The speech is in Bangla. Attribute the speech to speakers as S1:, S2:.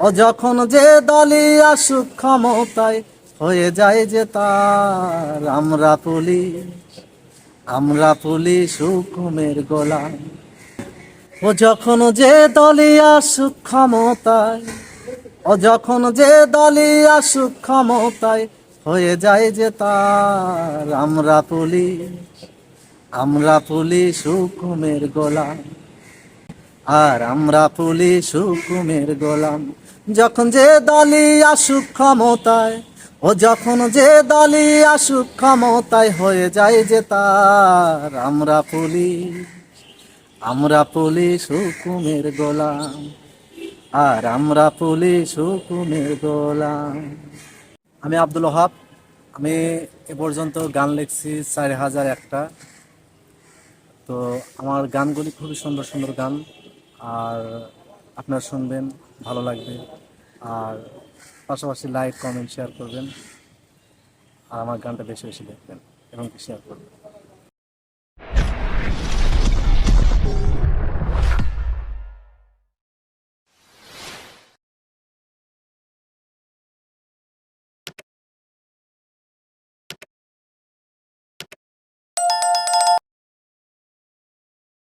S1: ও যখন যে দলই আসুক ক্ষমতায়, হয়ে যায় যে তার আমরা পুলিশ আমরা পুলিশ হুকুমের গোলাম ও যখন যে দলই আসুক ক্ষমতায় ও যখন যে দলই আসুক ক্ষমতায়, হয়ে যায় যে তার আমরা পুলিশ আমরা পুলিশ হুকুমের গোলাম আর আমরা পুলিশ হুকুমের গোলাম। যখন যে দলই আসুক ক্ষমতায়, ও যখন যে দলই আসুক ক্ষমতায় হয়ে যায় যে তার, আমরা পুলিশ আমরা পুলিশ হুকুমের গোলাম। আর আমরা পুলিশ হুকুমের গোলাম। আমি আব্দুল হাব আমি এ পর্যন্ত গান লিখছি চার হাজার একটা। তো আমার গানগুলি খুবই সুন্দর সুন্দর গান। আর আপনারা শুনবেন, ভালো লাগবে। আর পাশাপাশি লাইক কমেন্ট শেয়ার করবেন। আর আমার গানটা বেশি বেশি দেখবেন এবং শেয়ার করবেন।